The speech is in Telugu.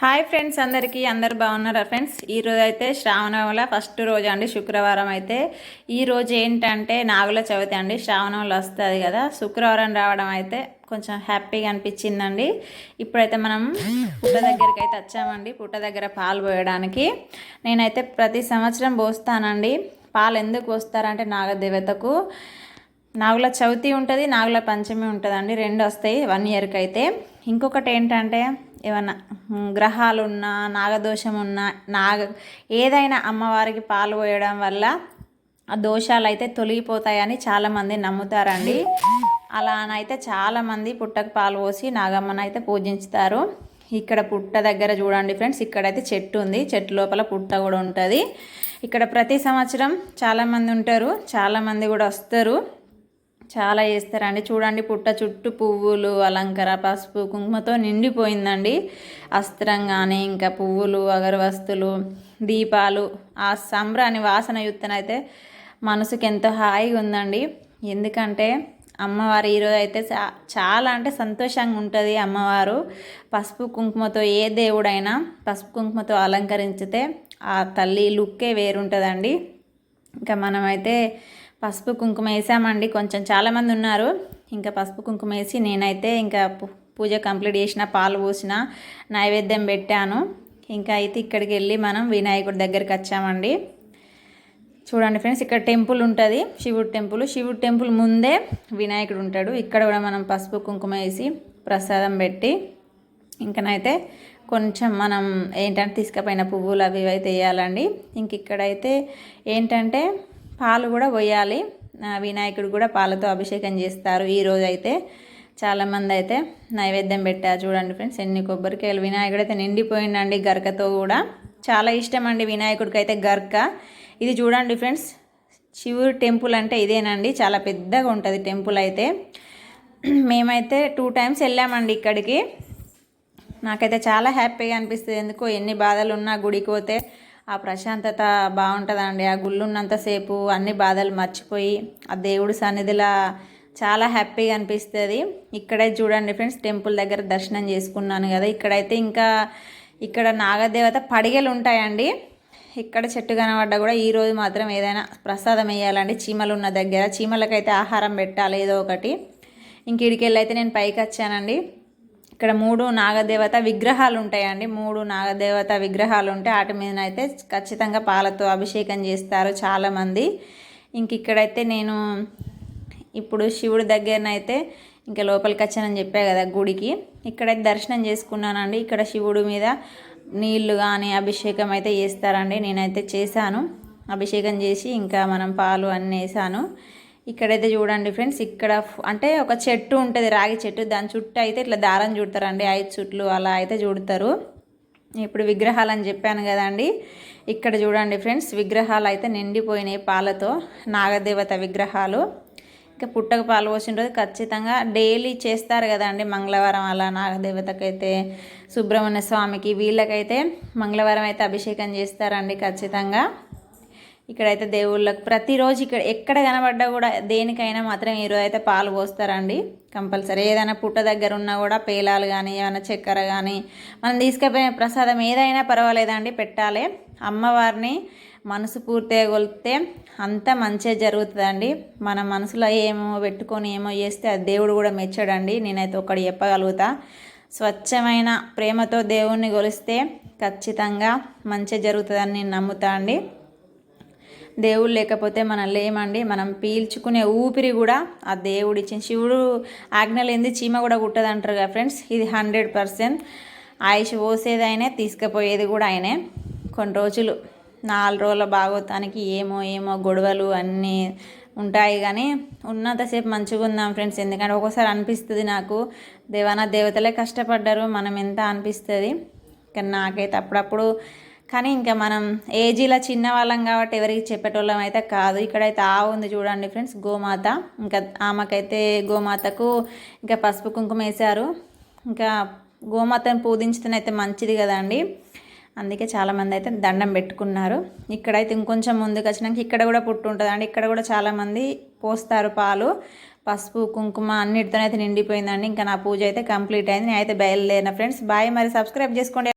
హాయ్ ఫ్రెండ్స్ అందరికీ అందరు బాగున్నారా ఫ్రెండ్స్? ఈ అయితే శ్రావణంలో ఫస్ట్ రోజు అండి శుక్రవారం అయితే. ఈ రోజు ఏంటంటే నాగుల చవితి అండి శ్రావణంలో వస్తుంది కదా. శుక్రవారం రావడం అయితే కొంచెం హ్యాపీగా అనిపించిందండి. ఇప్పుడైతే మనం పుట్ట దగ్గరికి అయితే వచ్చామండి పుట్ట దగ్గర పాలు పోయడానికి. నేనైతే ప్రతి సంవత్సరం పోస్తానండి. పాలు ఎందుకు పోస్తారంటే నాగదేవతకు. నాగుల చవితి ఉంటుంది నాగుల పంచమి ఉంటుందండి రెండు వస్తాయి వన్ ఇయర్కి అయితే ఇంకొకటి ఏంటంటే ఏమన్నా గ్రహాలున్నా గ్రహాలు నాగదోషం ఉన్నా నాగ ఏదైనా అమ్మవారికి పాలు పోయడం వల్ల ఆ దోషాలు అయితే తొలగిపోతాయని చాలామంది నమ్ముతారండి. అలానైతే చాలామంది పుట్టకు పాలు పోసి నాగమ్మని అయితే పూజించుతారు. ఇక్కడ పుట్ట దగ్గర చూడండి ఫ్రెండ్స్ ఇక్కడైతే చెట్టు ఉంది. చెట్టు లోపల పుట్ట కూడా ఉంటుంది. ఇక్కడ ప్రతి సంవత్సరం చాలామంది ఉంటారు. చాలామంది కూడా వస్తారు. చాలా చేస్తారండి. చూడండి పుట్ట చుట్టూ పువ్వులు అలంకర పసుపు కుంకుమతో నిండిపోయిందండి. అస్త్రం కానీ ఇంకా పువ్వులు అగరవస్తులు దీపాలు ఆ సంబ్రాన్ని వాసన యుత్తనైతే మనసుకి ఎంతో హాయిగా ఉందండి. ఎందుకంటే అమ్మవారు ఈరోజు అయితే చాలా అంటే సంతోషంగా ఉంటుంది అమ్మవారు. పసుపు కుంకుమతో ఏ దేవుడైనా పసుపు కుంకుమతో అలంకరించితే ఆ తల్లి లుక్కే వేరుంటుందండి. ఇంకా మనమైతే పసుపు కుంకుమ వేసామండి. కొంచెం చాలామంది ఉన్నారు. ఇంకా పసుపు కుంకుమ వేసి నేనైతే ఇంకా పూజ కంప్లీట్ చేసిన పాలు పోసిన నైవేద్యం పెట్టాను. ఇంకా అయితే ఇక్కడికి వెళ్ళి మనం వినాయకుడి దగ్గరికి వచ్చామండి. చూడండి ఫ్రెండ్స్ ఇక్కడ టెంపుల్ ఉంటుంది. శివుడు టెంపుల్. శివుడు టెంపుల్ ముందే వినాయకుడు ఉంటాడు. ఇక్కడ కూడా మనం పసుపు కుంకుమ వేసి ప్రసాదం పెట్టి ఇంకనైతే కొంచెం మనం ఏంటంటే తీసుకుపోయిన పువ్వులు అవి అయితే వేయాలండి. ఇంక ఇక్కడైతే ఏంటంటే పాలు కూడా పోయాలి. వినాయకుడు కూడా పాలతో అభిషేకం చేస్తారు. ఈరోజు అయితే చాలామంది అయితే నైవేద్యం పెట్టారు. చూడండి ఫ్రెండ్స్ ఎన్ని కొబ్బరికాయలు. వినాయకుడు అయితే నిండిపోయిందండి గరకతో కూడా. చాలా ఇష్టం అండి వినాయకుడికి అయితే గర్క. ఇది చూడండి ఫ్రెండ్స్ శివుడు టెంపుల్ అంటే ఇదేనండి. చాలా పెద్దగా ఉంటుంది టెంపుల్ అయితే. మేమైతే టూ టైమ్స్ వెళ్ళామండి ఇక్కడికి. నాకైతే చాలా హ్యాపీగా అనిపిస్తుంది. ఎందుకో ఎన్ని బాధలు ఉన్నా గుడికి పోతే ఆ ప్రశాంతత బాగుంటుందండి. ఆ గుళ్ళు ఉన్నంతసేపు అన్ని బాధలు మర్చిపోయి ఆ దేవుడి సన్నిధిలా చాలా హ్యాపీగా అనిపిస్తుంది. ఇక్కడే చూడండి ఫ్రెండ్స్ టెంపుల్ దగ్గర దర్శనం చేసుకున్నాను కదా. ఇక్కడైతే ఇంకా ఇక్కడ నాగదేవత పడిగలు ఉంటాయండి ఇక్కడ చెట్టు కనబడ్డా కూడా ఈరోజు మాత్రం ఏదైనా ప్రసాదం వేయాలండి. చీమలు ఉన్న దగ్గర చీమలకైతే ఆహారం పెట్టాలి ఏదో ఒకటి. ఇంక ఇడికెళ్ళి అయితే నేను పైకి వచ్చానండి. ఇక్కడ మూడు నాగదేవత విగ్రహాలు ఉంటాయండి మూడు నాగదేవత విగ్రహాలు ఉంటాయి వాటి మీద అయితే ఖచ్చితంగా పాలతో అభిషేకం చేస్తారు చాలామంది. ఇంక ఇక్కడైతే నేను ఇప్పుడు శివుడి దగ్గరనైతే ఇంకా లోపలికి వచ్చానని చెప్పా కదా గుడికి. ఇక్కడైతే దర్శనం చేసుకున్నానండి. ఇక్కడ శివుడి మీద నీళ్ళు కానీ అభిషేకం అయితే చేస్తారండి. నేనైతే చేశాను. అభిషేకం చేసి ఇంకా మనం పాలు అన్నీ వేసాను ఇక్కడైతే చూడండి ఫ్రెండ్స్ ఇక్కడ అంటే ఒక చెట్టు ఉంటుంది రాగి చెట్టు. దాని చుట్టూ అయితే ఇట్లా దారం చుడతారండి ఐదు చుట్లు అలా అయితే చుడతారు. ఇప్పుడు విగ్రహాలు అని చెప్పాను కదండి. ఇక్కడ చూడండి ఫ్రెండ్స్ విగ్రహాలు అయితే నిండిపోయినాయి పాలతో నాగదేవత విగ్రహాలు. ఇంకా పుట్టక పాలు పోసిన రోజు ఖచ్చితంగా డైలీ చేస్తారు కదండి మంగళవారం అలా నాగదేవతకైతే సుబ్రహ్మణ్య స్వామికి వీళ్ళకైతే మంగళవారం అయితే అభిషేకం చేస్తారండి ఖచ్చితంగా. ఇక్కడైతే దేవుళ్ళకు ప్రతిరోజు ఇక్కడ ఎక్కడ కనబడ్డా కూడా దేనికైనా మాత్రం ఈరోజు అయితే పాలు పోస్తారండి. కంపల్సరీ. ఏదైనా పుట్ట దగ్గర ఉన్నా కూడా పేలాలు కానీ ఏమైనా చక్కెర కానీ మనం తీసుకుపోయిన ప్రసాదం ఏదైనా పర్వాలేదండి పెట్టాలి. అమ్మవారిని మనసు పూర్తిగా కొలితే అంత మంచిగా జరుగుతుందండి. మన మనసులో ఏమో పెట్టుకొని ఏమో చేస్తే అది దేవుడు కూడా మెచ్చాడండి. నేనైతే ఒకటి చెప్పగలుగుతా. స్వచ్ఛమైన ప్రేమతో దేవుణ్ణి కొలిస్తే ఖచ్చితంగా మంచిగా జరుగుతుందని నేను నమ్ముతా అండి. దేవుడు లేకపోతే మనం లేమండి మనం పీల్చుకునే ఊపిరి కూడా ఆ దేవుడు ఇచ్చిన శివుడు ఆజ్ఞ లేనిది చీమ కూడా కుట్టదు అంటారు కదా ఫ్రెండ్స్? ఇది హండ్రెడ్ పర్సెంట్. ఆయుష్ పోసేది ఆయనే తీసుకుపోయేది కూడా ఆయనే. కొన్ని రోజులు నాలుగు రోజుల భాగవతానికి ఏమో ఏమో గొడవలు అన్నీ ఉంటాయి కానీ ఉన్నంతసేపు మంచిగా ఉందాం ఫ్రెండ్స్. ఎందుకంటే ఒక్కోసారి అనిపిస్తుంది నాకు దేవానా దేవతలే కష్టపడ్డారు మనం ఎంత అనిపిస్తుంది? కానీ నాకైతే అప్పుడప్పుడు కానీ ఇంకా మనం ఏజీలో చిన్నవాళ్ళం కాబట్టి ఎవరికి చెప్పేటోళ్ళం అయితే కాదు. ఇక్కడైతే ఆవు ఉంది చూడండి ఫ్రెండ్స్ గోమాత. ఇంకా ఆమెకైతే గోమాతకు ఇంకా పసుపు కుంకుమ వేశారు. ఇంకా గోమాతను పూజించితేనైతే మంచిది కదండి. అందుకే చాలామంది అయితే దండం పెట్టుకున్నారు. ఇక్కడైతే ఇంకొంచెం ముందుకు వచ్చినాక ఇక్కడ కూడా పుట్టు ఉంటుంది అండి. ఇక్కడ కూడా చాలామంది పోస్తారు పాలు. పసుపు కుంకుమ అన్నిటితోనైతే నిండిపోయిందండి. ఇంకా నా పూజ అయితే కంప్లీట్ అయింది. నేనైతే బయలుదేరిన ఫ్రెండ్స్. బాయ్. మరి సబ్స్క్రైబ్ చేసుకోండి.